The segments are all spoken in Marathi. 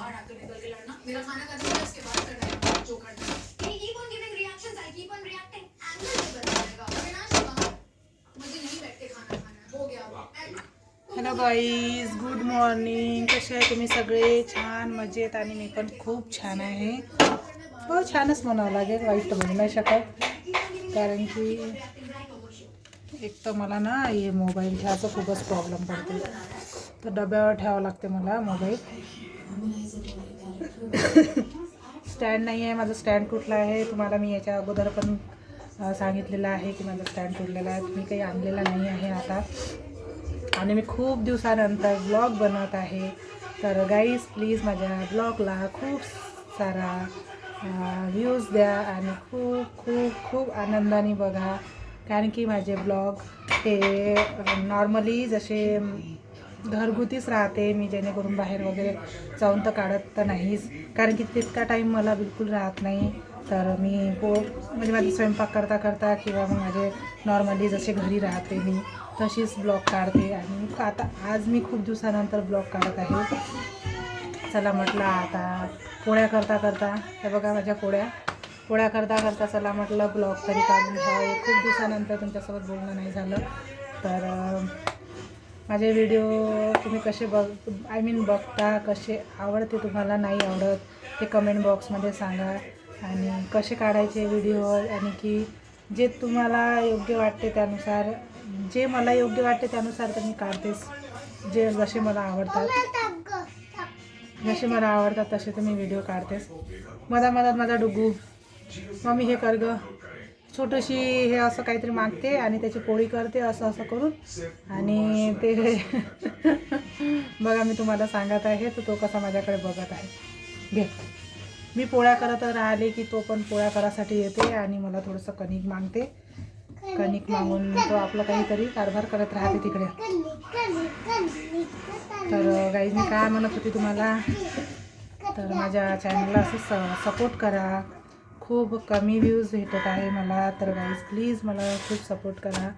बाहर आकर निकल के लड़ना। मेरा खाना खत्म है उसके बाद करना है जो करना है. नहीं जाएगा. अविनाश बाहर। मुझे नहीं बैठ के खाना खाना हो। गया। हॅलो गाईज गुड मॉर्निंग कसे आहे तुम्ही सगळे? छान मजेत. आणि मी पण खूप छान आहे. हो छानच म्हणावं लागेल. वाईट म्हणू नाही शकत. कारण की एक तर मला ना हे मोबाईल घ्यायचा खूपच प्रॉब्लेम पडते तर डब्यावर ठेवावं लागते मला मोबाईल स्टँड नाही आहे माझं स्टँड तुटलं आहे? तुम्हाला मी याच्या अगोदर पण सांगितलेलं आहे की माझं स्टँड तुटलेला आहे. मी काही आणलेला नाही आहे आता. आणि मी खूप दिवसानंतर ब्लॉग बनवत आहे. तर गाईज प्लीज माझ्या ब्लॉगला खूप सारा व्ह्यूज द्या आणि खूप खूप खूप आनंदाने बघा. कारण की माझे ब्लॉग हे नॉर्मली जसे घरगुतीच राहते मी जेणेकरून बाहेर वगैरे जाऊन तर काढत तर नाहीच. कारण की तितका टाईम मला बिलकुल राहत नाही. तर मी पो म्हणजे माझा स्वयंपाक करता करता किंवा मग माझे नॉर्मली जसे घरी राहते मी तशीच ब्लॉग काढते. आणि आता आज मी खूप दिवसानंतर ब्लॉग काढत आहे. चला म्हटलं आता पोळ्या करता करता हे बघा माझ्या पोळ्या. पोळ्या करता करता चला म्हटलं ब्लॉग तरी काढून खूप दिवसानंतर तुमच्यासोबत बोलणं नाही झालं. तर माझे व्हिडिओ तुम्ही कसे बघ आय मीन बघता कसे आवडते तुम्हाला नाही आवडत ते कमेंट बॉक्समध्ये सांगा. आणि कसे काढायचे व्हिडिओ आणि की जे तुम्हाला योग्य वाटते त्यानुसार जे मला योग्य वाटते त्यानुसार तर मी काढतेच. जे जसे मला आवडतात. जसे मला आवडतात तसे तर मी व्हिडिओ काढतेच. मधा मधात माझा डुगू. मम्मी हे कर ग. छोटीशी हे असं काहीतरी मागते आणि त्याची पोळी करते असं असं करून. आणि ते बघा मी तुम्हाला सांगत आहे तर तो कसा माझ्याकडे बघत आहे. घे. मी पोळ्या करत राहिले की तो पण पोळ्या करासाठी येते आणि मला थोडंसं कणिक मागते. कणिक मागून तो आपलं काहीतरी कारभार करत राहते तिकडे. तर गाईज मी काय म्हणत होती तुम्हाला? तर माझ्या चॅनलला असं स सपोर्ट करा. खूप कमी व्ह्यूज भेटत आहे मला तर गाईज प्लीज मला खूप सपोर्ट करा.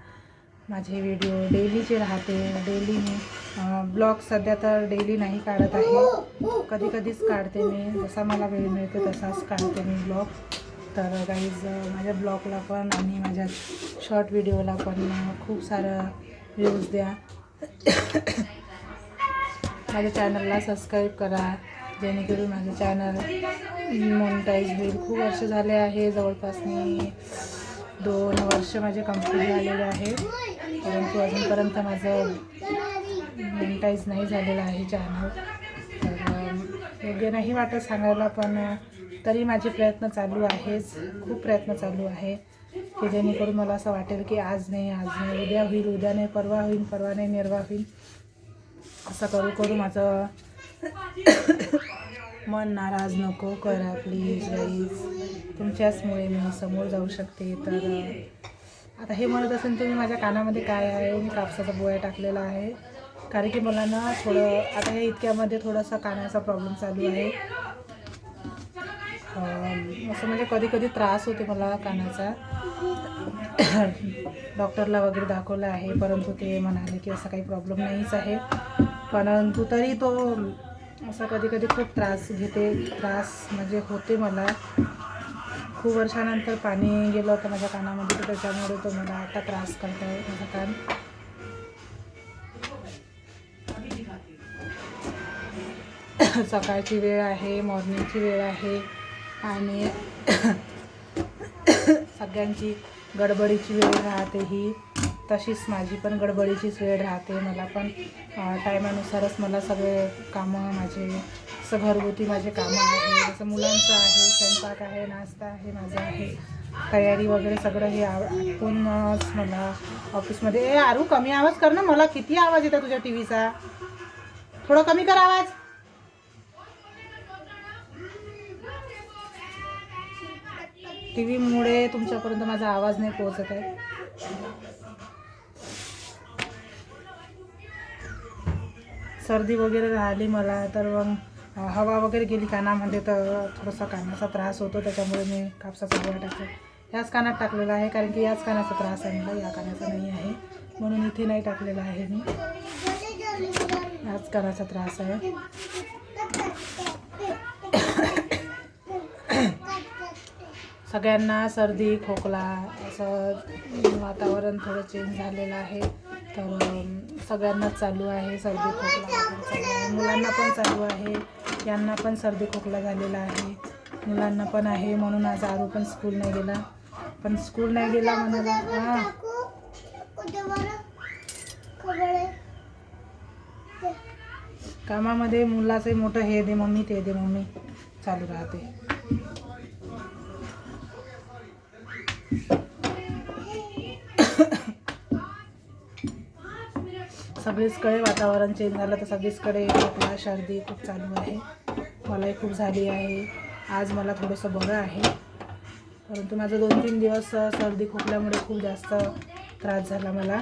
माझे व्हिडिओ डेलीचे राहते डेली मी ब्लॉग सध्या तर डेली नाही काढत आहे. कधी कधीच काढते मी. जसा मला वेळ मिळतो तसाच काढते मी ब्लॉग तर गाईज माझ्या ब्लॉगला पण आणि माझ्या शॉर्ट व्हिडिओला पण खूप सारं व्ह्यूज द्या. माझ्या चॅनलला सबस्क्राईब करा. जेणेकरून माझं चॅनल मोनिटाईज होईल. खूप वर्ष झाले आहे. जवळपास मी दोन वर्ष माझे कंप्लीट झालेले आहे. परंतु अजूनपर्यंत माझं मोनिटाईज नाही झालेलं आहे चॅनल तर योग्य नाही वाटत सांगायला पण तरी माझे प्रयत्न चालू आहेच खूप प्रयत्न चालू आहे की जेणेकरून मला असं वाटेल की आज नाही आज नाही. उद्या होईल उद्या नाही परवा होईल परवा नाही निर्वा होईल. असं करू करू माझं मन नाराज नको करा प्लीज गाईज तुमच्याचमुळे मी समोर जाऊ शकते. तर आता हे म्हणत असेल तुम्ही माझ्या कानामध्ये काय आहे? मी कापसाचा बोया टाकलेला आहे. कारण की मला ना थोडं आता हे इतक्यामध्ये थोडासा कानाचा प्रॉब्लेम चालू आहे. असं म्हणजे कधी कधी त्रास होते मला कानाचा. डॉक्टरला वगैरे दाखवलं आहे परंतु ते म्हणाले की असं काही प्रॉब्लेम नाहीच आहे. परंतु तरी तो असं कधी कधी खूप त्रास घेते. त्रास म्हणजे होते मला. खूप वर्षानंतर पाणी गेलं होतं माझ्या कानामध्ये तर त्याच्यामुळे तो मला आता त्रास करत आहे माझा कान. सकाळची वेळ आहे मॉर्निंगची वेळ आहे आणि सगळ्यांची गडबडीची वेळ राहते ही. तशीच माझी पण गडबडीचीच वेळ राहते. मला पण टायमानुसारच मला सगळे कामं माझे असं घरगुती माझे कामं आहे जसं मुलांचं आहे स्वयंपाक आहे नाश्ता आहे माझा आहे. तयारी वगैरे सगळं हे आव आटपूनच मला ऑफिसमध्ये. ए आरू कमी आवाज कर ना. मला किती आवाज येतो तुझ्या टी व्हीचा थोडं कमी कर आवाज. टी व्हीमुळे तुमच्यापर्यंत माझा आवाज नाही पोहोचत आहे. सर्दी वगैरे राहिली मला तर मग हवा वगैरे गेली कानामध्ये तर थोडासा कानाचा त्रास होतो त्याच्यामुळे मी कापसाचा गोळा टाकतो याच कानात टाकलेला आहे कारण की याच कानाचा त्रास आहे मला या कानाचा नाही आहे. म्हणून इथे नाही टाकलेला आहे मी. याच कानाचा त्रास आहे. सगळ्यांना सर्दी खोकला असं वातावरण थोडं चेंज झालेलं आहे. तर सगळ्यांना सगळ्यांनाच चालू आहे सर्दी खोकला चालू आहे. मुलांना पण चालू आहे यांना पण सर्दी खोकला झालेला आहे. मुलांना पण आहे म्हणून आज आरू पण स्कूल नाही गेला. पण स्कूल नाही गेला म्हणून हां. कामामध्ये मुलाचे मोठं हे दे मम्मी ते दे मम्मी. चालू राहते. सगळीचकडे वातावरण चेंज झालं तर सगळीचकडे खोकला सर्दी खूप चालू आहे. मलाही खूप झाली आहे. आज मला थोडंसं बरं आहे. परंतु माझं दोन तीन दिवस सर्दी खोकल्यामुळे खूप जास्त त्रास झाला मला.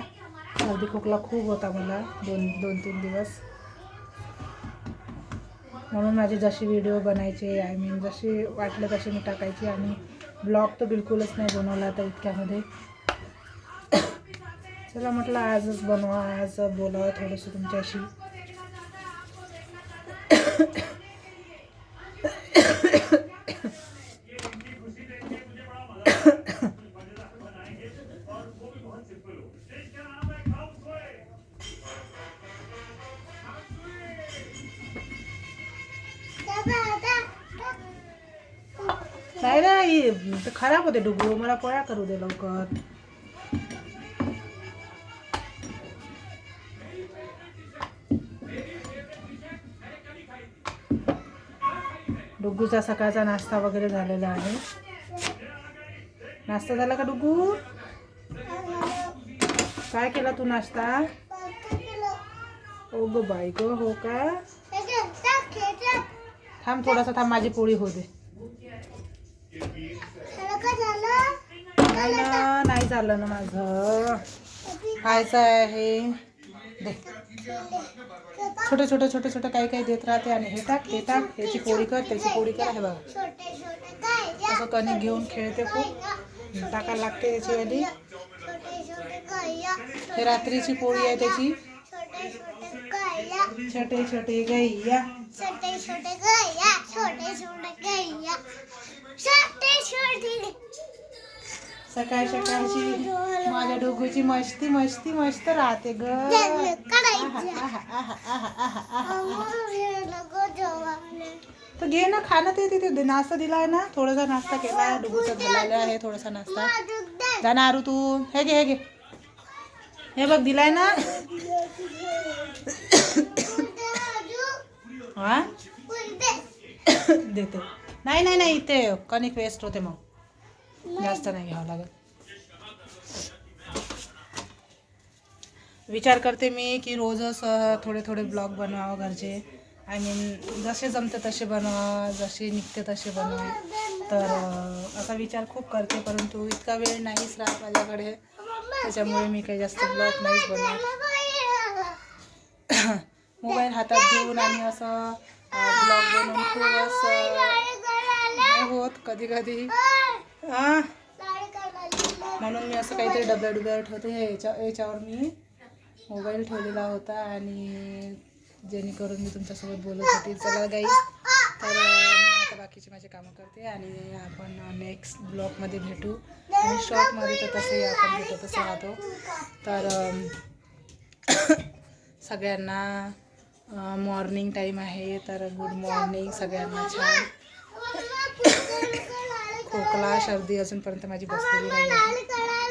सर्दी खोकला खूप होता मला दोन दोन तीन दिवस. म्हणून माझी जशी व्हिडिओ बनायचे आय मीन जशी वाटलं तशी मी टाकायची. आणि ब्लॉग तर बिलकुलच नाही बनवला आता इतक्यामध्ये. चला म्हटलं आजच बनवा आज बोलावं थोडंसं तुमच्याशी. नाही नाही ते खराब होते डुगू. मला पोळ्या करू दे लवकर. डुग्गूचा सकाळचा नाश्ता वगैरे झालेला आहे. नाश्ता झाला का डुग्गू? काय केला तू नाश्ता? ओ ग बाई गो हो का? थांब थोडासा थांब माझी पोळी हो दे. नाही ना नाही झालं ना माझं. खायचं आहे. दे. छोटे छोटे छोटे छोटे काही काही देत राहते आणि हे टाक हे टाक याची पोळी कर त्याची पोळी कर हे बघा. असं कणिक घेऊन खेळते खूप. टाकायला लागते याची वाली. हे रात्रीची पोळी आहे त्याची. छोटे छोटे गैया. छोटे छोटे गैया छोटे छोटे गैया. छोटे छोटे सकाळ सकाळची माझ्या डोगूची मस्ती मस्ती मस्त राहते ग. तर घे ना खाणं ते तिथे. नाश्ता दिलाय ना. थोडासा नाश्ता केला डुगूचा झालेला आहे थोडासा नाश्ता. जा ना आरू तू. हे घे हे घे. हे बघ दिलाय ना. हा? देते. नाही नाही नाही. इथे कणिक वेस्ट होते मग. जास्त नाही घ्यावं लागत. विचार करते मी की रोजच थोडे थोडे ब्लॉग बनवावं घरचे. आय मीन जसे जमते तसे बनवा जसे निघते तसे बनवा. तर असा विचार खूप करते परंतु इतका वेळ नाहीच राहत माझ्याकडे. त्याच्यामुळे मी काही जास्त ब्लॉग नाहीच बनवत. मोबाईल हातात घेऊन आणि असं ब्लॉग बनवून खूप असं नाही होत कधी कधी. हां? म्हणून मी असं काहीतरी डब्या डुब्यावर ठेवते याच्या याच्यावर मी मोबाईल ठेवलेला होता आणि जेणेकरून मी तुमच्यासोबत बोलत होती. चला गाई तर मी आता बाकीची माझी कामं करते आणि आपण नेक्स्ट ब्लॉगमध्ये भेटू. आणि शॉर्टमध्ये तर तसे आपण भेटतच राहतो. तर सगळ्यांना मॉर्निंग टाईम आहे तर गुड मॉर्निंग सगळ्यांना छान. खोकला सर्दी अजूनपर्यंत माझी बसलेली नाही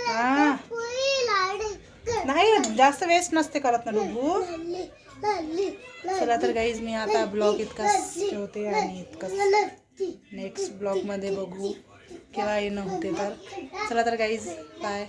हां. नाही जास्त वेस्ट नसते करत ना डुबू चला तर गाईज मी आता ब्लॉग इतकाच ठेवते आणि इतकंच नेक्स्ट ब्लॉगमध्ये बघू केव्हा येणं होते तर. चला तर गाईज बाय